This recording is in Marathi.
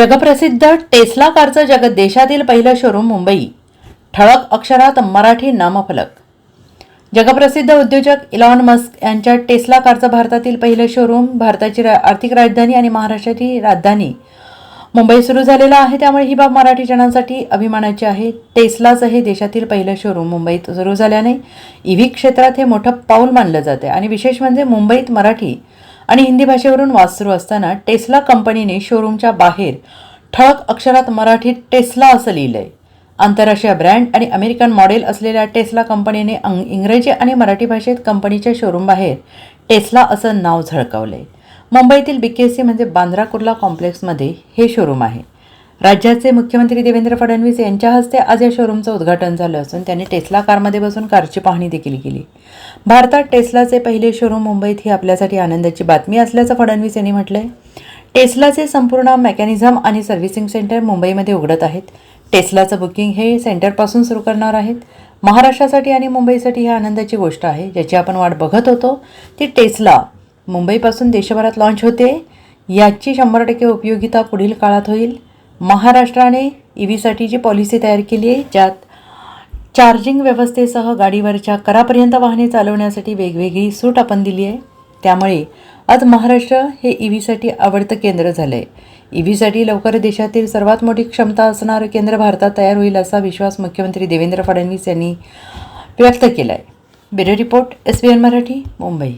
जगप्रसिद्ध टेस्ला कारचं जगत देशातील पहिलं शोरूम मुंबई. ठळक अक्षरात मराठी नामफलक. जगप्रसिद्ध उद्योजक इलॉन मस्क यांच्या टेस्ला कारचं भारतातील पहिलं शोरूम भारताची रा आर्थिक राजधानी आणि महाराष्ट्राची राजधानी. मुंबई सुरू झालेला आहे त्यामुळे ही बाब मराठी जणांसाठी अभिमानाची आहे. टेस्लाचं हे देशातील पहिलं शोरूम मुंबईत सुरू झाल्याने ईव्ही क्षेत्रात हे मोठं पाऊल मानलं जाते आणि विशेष म्हणजे मुंबईत मराठी आणि हिंदी भाषेवरून वाद सुरू असताना टेस्ला कंपनीने शोरूमच्या बाहेर ठळक अक्षरात मराठीत टेस्ला असं लिहिलंय. आंतरराष्ट्रीय ब्रँड आणि अमेरिकन मॉडेल असलेल्या टेस्ला कंपनीने अंग इंग्रजी आणि मराठी भाषेत कंपनीच्या शोरूम बाहेर टेस्ला असं नाव झळकावलंय. मुंबईतील बीकेसी म्हणजे बांद्रा कुर्ला कॉम्प्लेक्समध्ये हे शोरूम आहे. राज्याचे मुख्यमंत्री देवेंद्र फडणवीस यांच्या हस्ते आज या शोरूमचं उद्घाटन झालं असून त्यांनी टेस्ला कारमध्ये बसून कारची पाहणी देखील केली. भारतात टेस्लाचे पहिले शोरूम मुंबईत ही आपल्यासाठी आनंदाची बातमी असल्याचं फडणवीस यांनी म्हटलंय. टेस्लाचे संपूर्ण मेकॅनिझम आणि सर्व्हिसिंग सेंटर मुंबईमध्ये उघडत आहेत. टेस्लाचं बुकिंग हे सेंटरपासून सुरू करणार आहेत. महाराष्ट्रासाठी आणि मुंबईसाठी ही आनंदाची गोष्ट आहे. ज्याची आपण वाट बघत होतो ती टेस्ला मुंबईपासून देशभरात लॉन्च होते. याची शंभर टक्के उपयोगिता पुढील काळात होईल. महाराष्ट्राने ई व्हीसाठी जी पॉलिसी तयार केली आहे ज्यात चार्जिंग व्यवस्थेसह गाडीवरच्या करापर्यंत वाहने चालवण्यासाठी वेगवेगळी सूट आपण दिली आहे. त्यामुळे आज महाराष्ट्र हे ई व्हीसाठी आवडतं केंद्र झालं आहे ई व्हीसाठी लवकर देशातील सर्वात मोठी क्षमता असणारं केंद्र भारतात तयार होईल असा विश्वास मुख्यमंत्री देवेंद्र फडणवीस यांनी व्यक्त केला आहे bureau report S B N Marathi Mumbai.